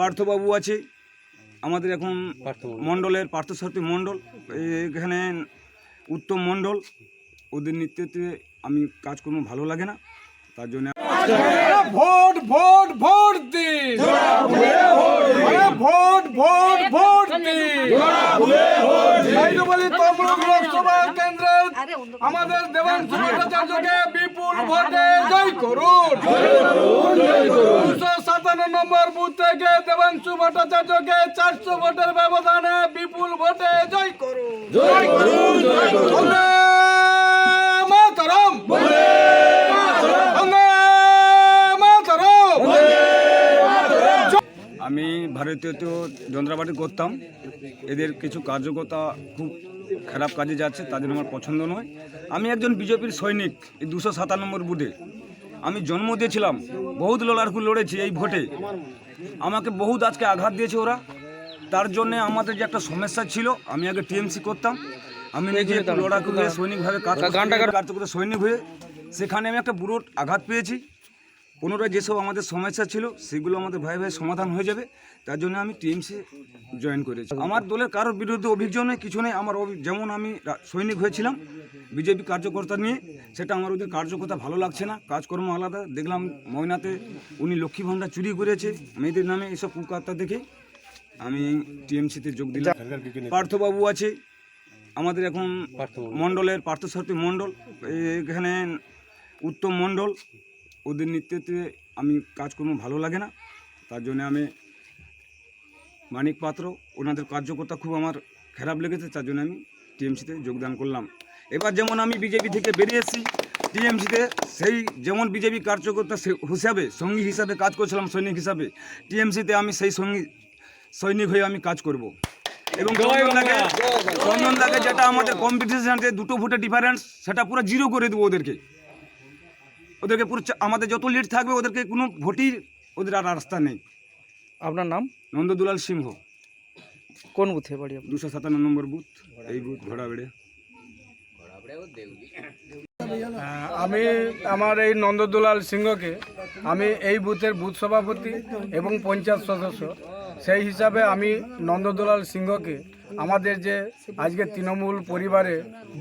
পার্থবাবু আছে। আমাদের এখন মণ্ডলের পার্থসারথী মণ্ডল এখানে উত্তম মণ্ডল। ওদের নেতৃত্বে আমি কাজ কাজকর্ম ভালো লাগে না তার জন্য ভোট ভোট ভোট দিন। আরে ভোট ভোট ভোট দিন। তাই তো বলি তমলুক লোকসভা কেন্দ্রে আমাদের ভট্টাচার্যকে বিপুল ভোটে জয় করুন। সাতান্ন নম্বর বুথ থেকে দেবাংশু ভট্টাচার্যকে চারশো ভোটের ব্যবধানে বিপুল ভোটে জয় করুন। জয় করুন মাতরম। আমি ভারতীয় যন্ত্রপাতি করতাম। এদের কিছু কার্যকর্তা খুব খারাপ কাজে যাচ্ছে তাদের আমার পছন্দ নয়। আমি একজন বিজেপির সৈনিক এই দুশো সাতান্ন নম্বর বুথে। আমি জন্ম দিয়েছিলাম। বহুত লড়াকু লড়েছি এই ভোটে। আমাকে বহুত আজকে আঘাত দিয়েছে ওরা। তার জন্য আমাদের যে একটা সমস্যা ছিল আমি আগে টিএমসি করতাম। আমি নিজে লড়াকু হয়ে সৈনিকভাবে কাজ করতে সৈনিক হয়ে সেখানে আমি একটা বুড়ো আঘাত পেয়েছি। পুনরায় যেসব আমাদের সমস্যা ছিল সেগুলো আমাদের ভাই ভাই সমাধান হয়ে যাবে। তার জন্য আমি টিএমসি জয়েন করেছি। আমার দলের কারোর বিরুদ্ধে অভিযোগ নেই কিছু নেই। আমার যেমন আমি সৈনিক হয়েছিলাম বিজেপি কার্যকর্তা নিয়ে সেটা আমার ওদের কার্যকর্তা ভালো লাগছে না। কাজকর্ম আলাদা। দেখলাম ময়নাতে উনি লক্ষ্মী ভাণ্ডার চুরি করেছে মেয়েদের নামে এসব কুকার্তা দেখে আমি টিএমসিতে যোগ দিলাম। পার্থবাবু আছে আমাদের এখন মণ্ডলের পার্থসারথী মণ্ডল এখানে উত্তম মণ্ডল ওদের নেতৃত্বে আমি কাজকর্ম ভালো লাগে না। তার জন্য আমি মানিক পাত্র ওনাদের কার্যকর্তা খুব আমার খারাপ লেগেছে তার জন্য আমি টিএমসিতে যোগদান করলাম। এবার যেমন আমি বিজেপি থেকে বেরিয়ে এসেছি টিএমসিতে সেই যেমন বিজেপি কার্যকর্তা হিসাবে সঙ্গী হিসাবে কাজ করছিলাম সৈনিক হিসাবে টিএমসিতে আমি সেই সঙ্গী সৈনিক হয়ে আমি কাজ করব। এবং চন্দনদাকে চন্দনদাকে যেটা আমাদের কম্পিটিশন দুটো ভোটের ডিফারেন্স সেটা পুরো জিরো করে দেবো ওদেরকে। ওদেরকে পুরো আমাদের যত লিড থাকবে ওদেরকে কোনো ভোটই ওদের আর রাস্তা নেই। আপনার নাম? নন্দদুলাল সিংহ। কোন বুথে বাড়ি দুশো সাতান্ন নম্বর বুথ এই বুথ ঘোড়াবেড়ে। আমি আমার এই নন্দদুলাল সিংহকে আমি এই বুথের বুথ সভাপতি এবং পঞ্চায়েত সদস্য। সেই হিসাবে আমি নন্দদুলাল সিংহকে, আমাদের যে আজকে তৃণমূল পরিবারে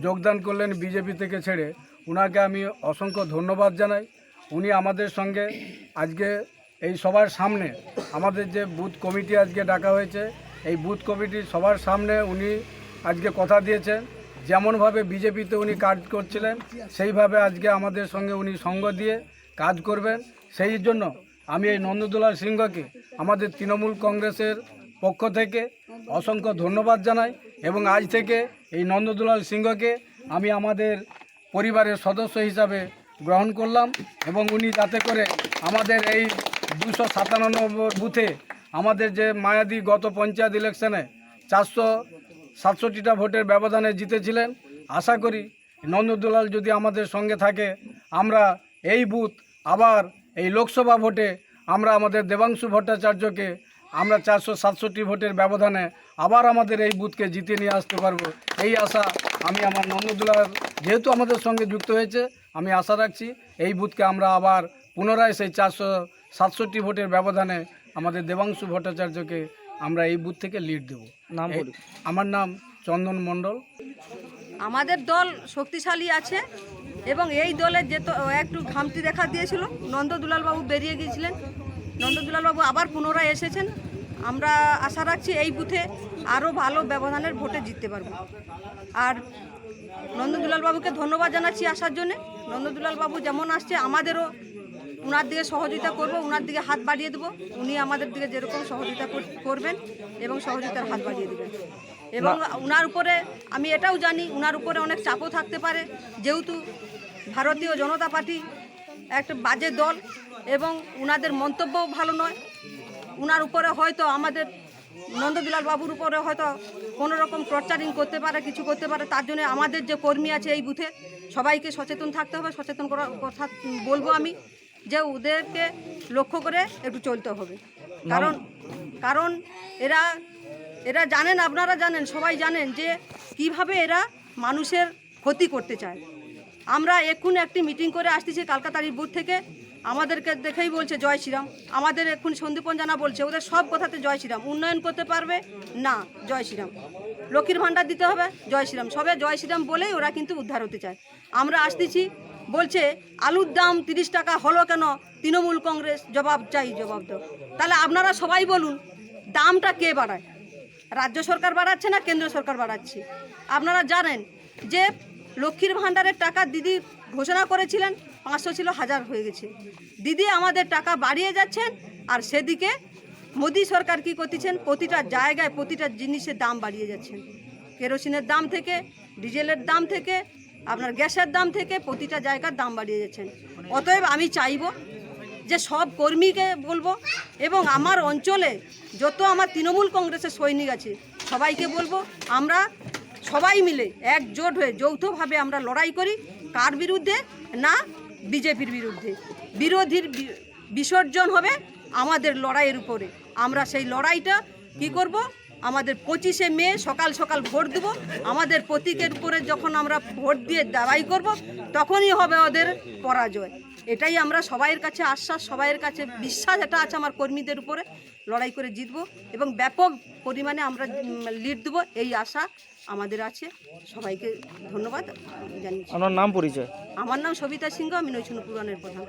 যোগদান করলেন বিজেপি থেকে ছেড়ে ওনাকে আমি অসংখ্য ধন্যবাদ জানাই। উনি আমাদের সঙ্গে আজকে এই সবার সামনে, আমাদের যে বুথ কমিটি আজকে ডাকা হয়েছে, এই বুথ কমিটির সবার সামনে উনি আজকে কথা দিয়েছেন। যেমনভাবে বিজেপিতে উনি কাজ করছিলেন, সেইভাবে আজকে আমাদের সঙ্গে উনি সঙ্গ দিয়ে কাজ করবেন। সেই জন্য আমি এই নন্দদুলাল সিংহকে আমাদের তৃণমূল কংগ্রেসের পক্ষ থেকে অসংখ্য ধন্যবাদ জানাই এবং আজ থেকে এই নন্দদুলাল সিংহকে আমি আমাদের পরিবারের সদস্য হিসাবে গ্রহণ করলাম এবং উনি যাতে করে আমাদের এই দুশো সাতান্ন নম্বর বুথে আমাদের যে মায়াদি গত পঞ্চায়েত ইলেকশনে চারশো সাতষট্টিটা ভোটের ব্যবধানে জিতেছিলেন। আশা করি নন্দদুলাল যদি আমাদের সঙ্গে থাকে, আমরা এই বুথ আবার এই লোকসভা ভোটে আমরা আমাদের দেবাংশু ভট্টাচার্যকে আমরা চারশো সাতষট্টি ভোটের ব্যবধানে আবার আমাদের এই বুথকে জিতে নিয়ে আসতে পারব। এই আশা আমি আমার নন্দদুলাল যেহেতু আমাদের সঙ্গে যুক্ত হয়েছে আমি আশা রাখছি এই বুথকে আমরা আবার পুনরায় সেই চারশো সাতষট্টি ভোটের ব্যবধানে আমাদের দেবাংশু ভট্টাচার্যকে আমরা এই বুথ থেকে লিড দেব। নাম আমার নাম চন্দন মণ্ডল। আমাদের দল শক্তিশালী আছে এবং এই দলের যে তো একটু ঘামতি দেখা দিয়েছিল নন্দ নন্দদুলালবাবু বেরিয়ে গিয়েছিলেন। নন্দ নন্দদুলালবাবু আবার পুনরায় এসেছেন। আমরা আশা রাখছি এই বুথে আরও ভালো ব্যবধানের ভোটে জিততে পারব। আর নন্দদুলালবাবুকে ধন্যবাদ জানাচ্ছি আসার জন্যে। নন্দদুলালবাবু যেমন আসছে আমাদেরও উনার দিকে সহযোগিতা করব উনার দিকে হাত বাড়িয়ে দেবো। উনি আমাদের দিকে যেরকম সহযোগিতা কর- করবেন এবং সহযোগিতার হাত বাড়িয়ে দেবেন। এবং উনার উপরে আমি এটাও জানি উনার উপরে অনেক চাপও থাকতে পারে। যেহেতু ভারতীয় জনতা পার্টি একটা বাজে দল এবং উনাদের মন্তব্যও ভালো নয়। উনার উপরে হয়তো আমাদের নন্দবিলাল বাবুর উপরে হয়তো কোনো রকম টর্চারিং করতে পারে কিছু করতে পারে তার জন্য আমাদের যে কর্মী আছে এই বুথে সবাইকে সচেতন থাকতে হবে সচেতন করার কথা বলব আমি যে ওদেরকে লক্ষ্য করে একটু চলতে হবে। কারণ কারণ এরা এরা জানেন আপনারা জানেন সবাই জানেন যে কীভাবে এরা মানুষের ক্ষতি করতে চায়। আমরা এক্ষুনি একটি মিটিং করে আসতেছি কালকাতার বুথ থেকে। আমাদেরকে দেখেই বলছে, জয় শ্রীরাম। আমাদের এখন সন্দীপন জানা বলছে, ওদের সব কথাতে জয় শ্রীরাম। উন্নয়ন করতে পারবে? না, জয় শ্রীরাম। লক্ষ্মীর ভাণ্ডার দিতে হবে? জয় শ্রীরাম। সবে জয় শ্রীরাম বলেই ওরা কিন্তু উদ্ধার হতে চায়। আমরা আসতেছি, বলছে, আলুর দাম তিরিশ টাকা, হলো কেন? তৃণমূল কংগ্রেস, জবাব চাই, জবাব দাও। তাহলে আপনারা সবাই বলুন, দামটা কে বাড়ায়? রাজ্য সরকার বাড়াচ্ছে না কেন্দ্র সরকার বাড়াচ্ছে? আপনারা জানেন যে লক্ষ্মীর ভাণ্ডারের টাকা দিদি ঘোষণা করেছিলেন, পাঁচশো ছিল হাজার হয়ে গেছে। দিদি আমাদের টাকা বাড়িয়ে যাচ্ছেন আর সেদিকে মোদী সরকার কি করতেছেন, প্রতিটা জায়গায় প্রতিটা জিনিসের দাম বাড়িয়ে যাচ্ছেন। কেরোসিনের দাম থেকে, ডিজেলের দাম থেকে, আপনার গ্যাসের দাম থেকে প্রতিটা জায়গার দাম বাড়িয়ে যাচ্ছেন। অতএব আমি চাইব যে সব কর্মীকে বলব এবং আমার অঞ্চলে যত আমার তৃণমূল কংগ্রেসের সৈনিক আছে, সবাইকে বলব, আমরা সবাই মিলে একজোট হয়ে যৌথভাবে আমরা লড়াই করি। কার বিরুদ্ধে? না, বিজেপির বিরুদ্ধে। বিরোধীর বিসর্জন হবে আমাদের লড়াইয়ের উপরে। আমরা সেই লড়াইটা কি করব? আমাদের পঁচিশে মে সকাল সকাল ভোট দেব। আমাদের প্রতীকের উপরে যখন আমরা ভোট দিয়ে দাবাই করব, তখনই হবে ওদের পরাজয়। এটাই আমরা সবাইয়ের কাছে আশ্বাস সবাইয়ের কাছে বিশ্বাস এটা আছে আমার কর্মীদের উপরে। লড়াই করে জিতবো এবং ব্যাপক পরিমাণে আমরা লিড দেবো এই আশা আমাদের আছে। সবাইকে ধন্যবাদ জানিয়েছি আমার নাম পরিচয়? আমার নাম সবিতা সিংহ আমি নৈশুন পুরাণের প্রধান।